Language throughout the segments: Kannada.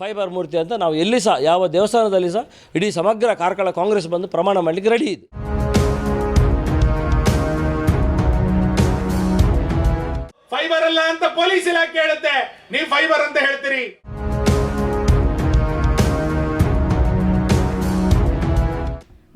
ಫೈಬರ್ ಮೂರ್ತಿ ಅಂತ ನಾವು ಎಲ್ಲಿ ಸಹ, ಯಾವ ದೇವಸ್ಥಾನದಲ್ಲಿ ಸಹ ಇಡೀ ಸಮಗ್ರ ಕಾರ್ಕಳ ಕಾಂಗ್ರೆಸ್ ಬಂದು ಪ್ರಮಾಣ ಮಾಡಲಿಕ್ಕೆ ರೆಡಿ ಇದೆ. ಫೈಬರ್ ಅಲ್ಲ ಅಂತ ಪೊಲೀಸ್ ಇಲಾಖೆ ಹೇಳುತ್ತೆ. ನೀವು ಫೈಬರ್ ಅಂತ ಹೇಳ್ತೀರಿ.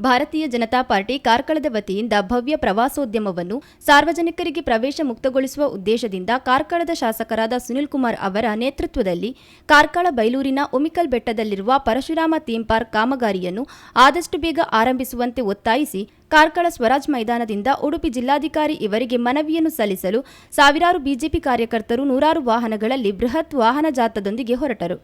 ಭಾರತೀಯ ಜನತಾ ಪಾರ್ಟಿ ಕಾರ್ಕಳದ ವತಿಯಿಂದ ಭವ್ಯ ಪ್ರವಾಸೋದ್ಯಮವನ್ನು ಸಾರ್ವಜನಿಕರಿಗೆ ಪ್ರವೇಶ ಮುಕ್ತಗೊಳಿಸುವ ಉದ್ದೇಶದಿಂದ ಕಾರ್ಕಳದ ಶಾಸಕರಾದ ಸುನಿಲ್ ಕುಮಾರ್ ಅವರ ನೇತೃತ್ವದಲ್ಲಿ ಕಾರ್ಕಳ ಬೈಲೂರಿನ ಉಮಿಕಲ್ ಬೆಟ್ಟದಲ್ಲಿರುವ ಪರಶುರಾಮ ಥೀಮ್ ಪಾರ್ಕ್ ಕಾಮಗಾರಿಯನ್ನು ಆದಷ್ಟು ಬೇಗ ಆರಂಭಿಸುವಂತೆ ಒತ್ತಾಯಿಸಿ ಕಾರ್ಕಳ ಸ್ವರಾಜ್ ಮೈದಾನದಿಂದ ಉಡುಪಿ ಜಿಲ್ಲಾಧಿಕಾರಿ ಇವರಿಗೆ ಮನವಿಯನ್ನು ಸಲ್ಲಿಸಲು ಸಾವಿರಾರು ಬಿಜೆಪಿ ಕಾರ್ಯಕರ್ತರು ನೂರಾರು ವಾಹನಗಳಲ್ಲಿ ಬೃಹತ್ ವಾಹನ ಜಾಥದೊಂದಿಗೆ ಹೊರಟರು.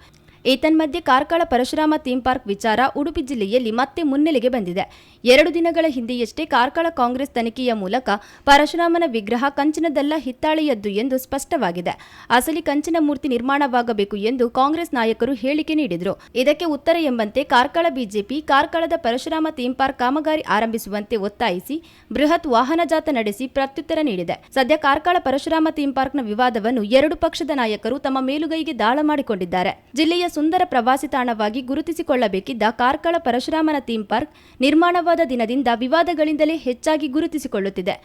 ಏತನ್ಮಧ್ಯೆ ಕಾರ್ಕಳ ಪರಶುರಾಮ ಥೀಮ್ ಪಾರ್ಕ್ ವಿಚಾರ ಉಡುಪಿ ಜಿಲ್ಲೆಯಲ್ಲಿ ಮತ್ತೆ ಮುನ್ನೆಲೆಗೆ ಬಂದಿದೆ. ಎರಡು ದಿನಗಳ ಹಿಂದೆಯಷ್ಟೇ ಕಾರ್ಕಳ ಕಾಂಗ್ರೆಸ್ ತನಿಖೆಯ ಮೂಲಕ ಪರಶುರಾಮನ ವಿಗ್ರಹ ಕಂಚಿನದಲ್ಲ ಹಿತ್ತಾಳೆಯದ್ದು ಎಂದು ಸ್ಪಷ್ಟವಾಗಿದೆ. ಅಸಲಿ ಕಂಚಿನ ಮೂರ್ತಿ ನಿರ್ಮಾಣವಾಗಬೇಕು ಎಂದು ಕಾಂಗ್ರೆಸ್ ನಾಯಕರು ಹೇಳಿಕೆ ನೀಡಿದರು. ಇದಕ್ಕೆ ಉತ್ತರ ಎಂಬಂತೆ ಕಾರ್ಕಳ ಬಿಜೆಪಿ ಕಾರ್ಕಳದ ಪರಶುರಾಮ ಥೀಮ್ ಪಾರ್ಕ್ ಕಾಮಗಾರಿ ಆರಂಭಿಸುವಂತೆ ಒತ್ತಾಯಿಸಿ ಬೃಹತ್ ವಾಹನ ಜಾಥಾ ನಡೆಸಿ ಪ್ರತ್ಯುತ್ತರ ನೀಡಿದೆ. ಸದ್ಯ ಕಾರ್ಕಳ ಪರಶುರಾಮ ಥೀಮ್ ಪಾರ್ಕ್ನ ವಿವಾದವನ್ನು ಎರಡು ಪಕ್ಷದ ನಾಯಕರು ತಮ್ಮ ಮೇಲುಗೈಗೆ ದಾಳ ಮಾಡಿಕೊಂಡಿದ್ದಾರೆ. ಜಿಲ್ಲೆಯ ಸುಂದರ ಪ್ರವಾಸಿ ತಾಣವಾಗಿ ಗುರುತಿಸಿಕೊಳ್ಳಬೇಕಿದ್ದ ಕಾರ್ಕಳ ಪರಶುರಾಮನ ಥೀಮ್ ಪಾರ್ಕ್ ನಿರ್ಮಾಣವಾದ ದಿನದಿಂದ ವಿವಾದಗಳಿಂದಲೇ ಹೆಚ್ಚಾಗಿ ಗುರುತಿಸಿಕೊಳ್ಳುತ್ತಿದೆ.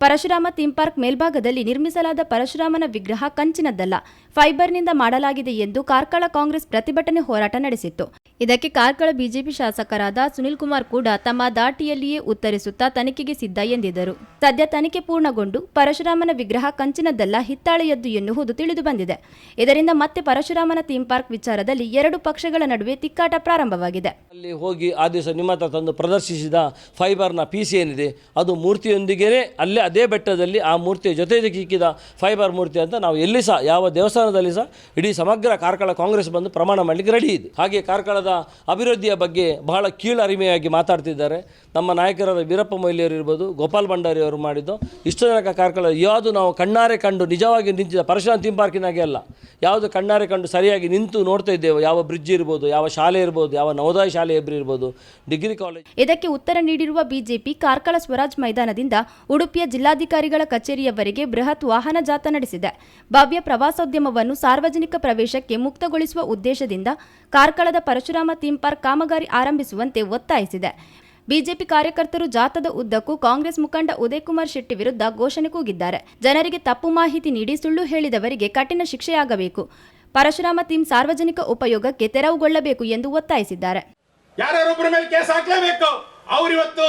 ಪರಶುರಾಮ ಥೀಮ್ ಪಾರ್ಕ್ ಮೇಲ್ಭಾಗದಲ್ಲಿ ನಿರ್ಮಿಸಲಾದ ಪರಶುರಾಮನ ವಿಗ್ರಹ ಕಂಚಿನದ್ದಲ್ಲ. ಫೈಬರ್ನಿಂದ ಮಾಡಲಾಗಿದೆ ಎಂದು ಕಾರ್ಕಳ ಕಾಂಗ್ರೆಸ್ ಪ್ರತಿಭಟನೆ ಹೋರಾಟ ನಡೆಸಿತ್ತು. ಇದಕ್ಕೆ ಕಾರ್ಕಳ ಬಿಜೆಪಿ ಶಾಸಕರಾದ ಸುನಿಲ್ ಕುಮಾರ್ ಕೂಡ ತಮ್ಮ ದಾಟಿಯಲ್ಲಿಯೇ ಉತ್ತರಿಸುತ್ತಾ ತನಿಖೆಗೆ ಸಿದ್ಧ ಎಂದಿದ್ದರು. ಸದ್ಯ ತನಿಖೆ ಪೂರ್ಣಗೊಂಡು ಪರಶುರಾಮನ ವಿಗ್ರಹ ಕಂಚಿನದ್ದಲ್ಲ ಹಿತ್ತಾಳೆಯದ್ದು ಎನ್ನುವುದು ತಿಳಿದು ಬಂದಿದೆ. ಇದರಿಂದ ಮತ್ತೆ ಪರಶುರಾಮನ ಥೀಮ್ ಪಾರ್ಕ್ ವಿಚಾರದಲ್ಲಿ ಎರಡು ಪಕ್ಷಗಳ ನಡುವೆ ತಿಕ್ಕಾಟ ಪ್ರಾರಂಭವಾಗಿದೆ. ಅಲ್ಲಿ ಹೋಗಿ ಆ ದಿವಸ ನಿಮ್ಮ ಹತ್ರ ತಂದು ಪ್ರದರ್ಶಿಸಿದ ಫೈಬರ್ನ ಪೀಸ್ ಏನಿದೆ, ಅದು ಮೂರ್ತಿಯೊಂದಿಗೆ ಅಲ್ಲೇ ಅದೇ ಬೆಟ್ಟದಲ್ಲಿ ಆ ಮೂರ್ತಿಯ ಜೊತೆಗೆ ಸಿಕ್ಕಿದ ಫೈಬರ್ ಮೂರ್ತಿ ಅಂತ ನಾವು ಎಲ್ಲಿ ಸಹ, ಯಾವ ದೇವಸ್ಥಾನದಲ್ಲಿ ಸಹ, ಇಡೀ ಸಮಗ್ರ ಕಾರ್ಕಳ ಕಾಂಗ್ರೆಸ್ ಬಂದು ಪ್ರಮಾಣ ಮಾಡಲಿಕ್ಕೆ ರೆಡಿ ಇದೆ ಹಾಗೆ ಕಾರ್ಕಳದ ಅಭಿವೃದ್ಧಿಯ ಬಗ್ಗೆ ಬಹಳ ಕೀಳರಿಮೆಯಾಗಿ ಮಾತಾಡ್ತಿದ್ದಾರೆ. ನಮ್ಮ ನಾಯಕರಾದ ವೀರಪ್ಪ ಮೊಯ್ಲಿಯವರು ಇರ್ಬೋದು, ಗೋಪಾಲ್ ಭಂಡಾರಿ ಅವರು ಮಾಡಿದ್ದು. ಇಷ್ಟು ಜನಕ ಕಾರ್ಕಳ, ಯಾವುದು ನಾವು ಕಣ್ಣಾರೆ ಕಂಡು ನಿಜವಾಗಿ ನಿಂತಿದ್ದ, ಪರಶುರಾಮ್ ಥೀಮ್ ಪಾರ್ಕಿನಾಗೆ ಅಲ್ಲ. ಯಾವುದು ಕಣ್ಣಾರೆ ಕಂಡು ಸರಿಯಾಗಿ ನಿಂತು ನೋಡ್ತಾ ಇದ್ದೇವೆ, ಯಾವ ಬ್ರಿಡ್ಜ್ ಇರ್ಬೋದು, ಯಾವ ಶಾಲೆ ಇರ್ಬೋದು, ಯಾವ ನವೋದಯ ಶಾಲೆ ಇಬ್ಬರು ಇರ್ಬೋದು ಡಿಗ್ರಿ ಕಾಲೇಜ್ ಇದಕ್ಕೆ ಉತ್ತರ ನೀಡಿರುವ ಬಿಜೆಪಿ ಕಾರ್ಕಳ ಸ್ವರಾಜ್ ಮೈದಾನದಿಂದ ಉಡುಪಿಯ ಜಿಲ್ಲಾಧಿಕಾರಿಗಳ ಕಚೇರಿಯವರೆಗೆ ಬೃಹತ್ ವಾಹನ ಜಾಥಾ ನಡೆಸಿದೆ. ಭವ್ಯ ಪ್ರವಾಸೋದ್ಯಮವನ್ನು ಸಾರ್ವಜನಿಕ ಪ್ರವೇಶಕ್ಕೆ ಮುಕ್ತಗೊಳಿಸುವ ಉದ್ದೇಶದಿಂದ ಕಾರ್ಕಳದ ಪರಶುರಾಮ ಥೀಮ್ ಪಾರ್ಕ್ ಕಾಮಗಾರಿ ಆರಂಭಿಸುವಂತೆ ಒತ್ತಾಯಿಸಿದೆ. ಬಿಜೆಪಿ ಕಾರ್ಯಕರ್ತರು ಜಾಥಾದ ಉದ್ದಕ್ಕೂ ಕಾಂಗ್ರೆಸ್ ಮುಖಂಡ ಉದಯ್ ಕುಮಾರ್ ಶೆಟ್ಟಿ ವಿರುದ್ಧ ಘೋಷಣೆ ಕೂಗಿದ್ದಾರೆ. ಜನರಿಗೆ ತಪ್ಪು ಮಾಹಿತಿ ನೀಡಿ ಸುಳ್ಳು ಹೇಳಿದವರಿಗೆ ಕಠಿಣ ಶಿಕ್ಷೆಯಾಗಬೇಕು. ಪರಶುರಾಮ ಥೀಮ್ ಸಾರ್ವಜನಿಕ ಉಪಯೋಗಕ್ಕೆ ತೆರವುಗೊಳ್ಳಬೇಕು ಎಂದು ಒತ್ತಾಯಿಸಿದ್ದಾರೆ. ಯಾರೊಬ್ಬರ ಮೇಲೆ ಕೇಸ್ ಹಾಕ್ಲೇಬೇಕು? ಅವ್ರು ಇವತ್ತು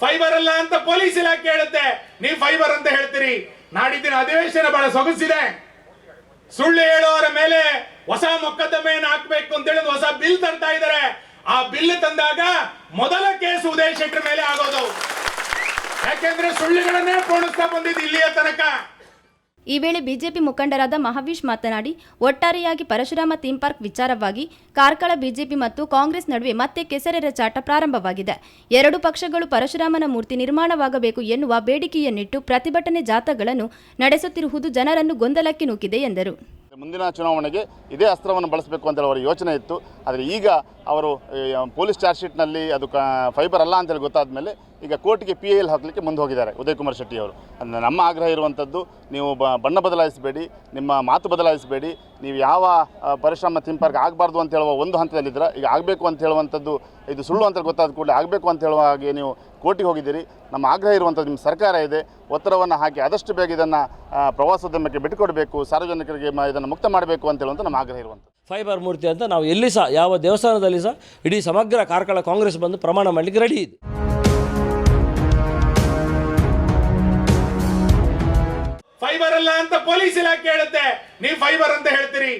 ಫೈಬರ್ ಅಲ್ಲ ಅಂತ ಪೊಲೀಸ್ ಇಲಾಖೆ ಹೇಳುತ್ತೆ. ನೀವು ಫೈಬರ್ ಅಂತ ಹೇಳ್ತೀರಿ. ನಾಡಿದ್ದಿನ ಅಧಿವೇಶನ ಬಹಳ ಸೊಗಸಿದೆ. ಸುಳ್ಳು ಹೇಳೋರ ಮೇಲೆ ಹೊಸ ಮೊಕದ್ದಮೆಯನ್ನು ಹಾಕ್ಬೇಕು ಅಂತ ಹೇಳಿ ಹೊಸ ಬಿಲ್ ತರ್ತಾ ಇದ್ದಾರೆ ಆ ಬಿಲ್ ತಂದಾಗ ಮೊದಲ ಕೇಸ್ ಉದಯ್ ಶೆಟ್ಟರ್ ಮೇಲೆ ಆಗೋದು. ಯಾಕೆಂದ್ರೆ ಸುಳ್ಳುಗಳನ್ನೇ ಪೋಣಿಸ್ತಾ ಬಂದಿದ್ದು ಇಲ್ಲಿಯ ತನಕ. ಈ ವೇಳೆ ಬಿಜೆಪಿ ಮುಖಂಡರಾದ ಮಹಾವೀಶ್ ಮಾತನಾಡಿ, ಒಟ್ಟಾರೆಯಾಗಿ ಪರಶುರಾಮ ಥೀಮ್ ಪಾರ್ಕ್ ವಿಚಾರವಾಗಿ ಕಾರ್ಕಳ ಬಿಜೆಪಿ ಮತ್ತು ಕಾಂಗ್ರೆಸ್ ನಡುವೆ ಮತ್ತೆ ಕೆಸರೆರಚಾಟ ಪ್ರಾರಂಭವಾಗಿದೆ. ಎರಡು ಪಕ್ಷಗಳು ಪರಶುರಾಮನ ಮೂರ್ತಿ ನಿರ್ಮಾಣವಾಗಬೇಕು ಎನ್ನುವ ಬೇಡಿಕೆಯನ್ನಿಟ್ಟು ಪ್ರತಿಭಟನೆ ಜಾಥಾಗಳನ್ನು ನಡೆಸುತ್ತಿರುವುದು ಜನರನ್ನು ಗೊಂದಲಕ್ಕೆ ನೂಕಿದೆ ಎಂದರು. ಮುಂದಿನ ಚುನಾವಣೆಗೆ ಇದೇ ಅಸ್ತ್ರವನ್ನು ಬಳಸಬೇಕು ಅಂತ ಅವರ ಯೋಚನೆ ಇತ್ತು. ಆದರೆ ಈಗ ಅವರು ಪೊಲೀಸ್ ಚಾರ್ಜ್ ಶೀಟ್ನಲ್ಲಿ ಅದು ಫೈಬರ್ ಅಲ್ಲ ಅಂತೇಳಿ ಗೊತ್ತಾದ ಮೇಲೆ ಈಗ ಕೋರ್ಟ್ಗೆ ಪಿ ಎಲ್ ಹಾಕಲಿಕ್ಕೆ ಮುಂದೆ ಹೋಗಿದ್ದಾರೆ ಉದಯ್ ಕುಮಾರ್ ಶೆಟ್ಟಿ ಅವರು. ನಮ್ಮ ಆಗ್ರಹ ಇರುವಂಥದ್ದು ನೀವು ಬಣ್ಣ ಬದಲಾಯಿಸಬೇಡಿ, ನಿಮ್ಮ ಮಾತು ಬದಲಾಯಿಸಬೇಡಿ, ನೀವು ಯಾವ ಪರಿಶ್ರಮ ಪಾರ್ಕ್ ಆಗಬಾರ್ದು ಅಂತ ಹೇಳುವ ಒಂದು ಹಂತದಲ್ಲಿದ್ದರೆ, ಈಗ ಆಗಬೇಕು ಅಂತ ಹೇಳುವಂಥದ್ದು, ಇದು ಸುಳ್ಳು ಅಂತ ಗೊತ್ತಾದ ಕೂಡಲೇ ಆಗಬೇಕು ಅಂತ ಹೇಳುವ ಹಾಗೆ ನೀವು ಕೋರ್ಟಿಗೆ ಹೋಗಿದ್ದೀರಿ. ನಮ್ಮ ಆಗ್ರಹ ಇರುವಂಥದ್ದು ನಿಮ್ಮ ಸರ್ಕಾರ ಇದೆ, ಒತ್ತಡವನ್ನು ಹಾಕಿ ಆದಷ್ಟು ಬೇಗ ಇದನ್ನು ಪ್ರವಾಸೋದ್ಯಮಕ್ಕೆ ಬಿಟ್ಟುಕೊಡಬೇಕು, ಸಾರ್ವಜನಿಕರಿಗೆ ಇದನ್ನು ಮುಕ್ತ ಮಾಡಬೇಕು ಅಂತ ಹೇಳುವಂಥ ನಮ್ಮ ಆಗ್ರಹ ಇರುವಂಥದ್ದು. ಫೈಬರ್ ಮೂರ್ತಿ ಅಂತ ನಾವು ಎಲ್ಲಿ ಸಹ, ಯಾವ ದೇವಸ್ಥಾನದಲ್ಲಿ ಸಹ, ಇಡೀ ಸಮಗ್ರ ಕಾರ್ಕಳ ಕಾಂಗ್ರೆಸ್ ಬಂದು ಪ್ರಮಾಣ ಮಾಡಲಿಕ್ಕೆ ರೆಡಿ ಇದೆ. ಫೈಬರ್ ಅಲ್ಲ ಅಂತ ಪೊಲೀಸ್ ಇಲಾಖೆ ಹೇಳುತ್ತೆ. ನೀವು ಫೈಬರ್ ಅಂತ ಹೇಳ್ತೀರಿ.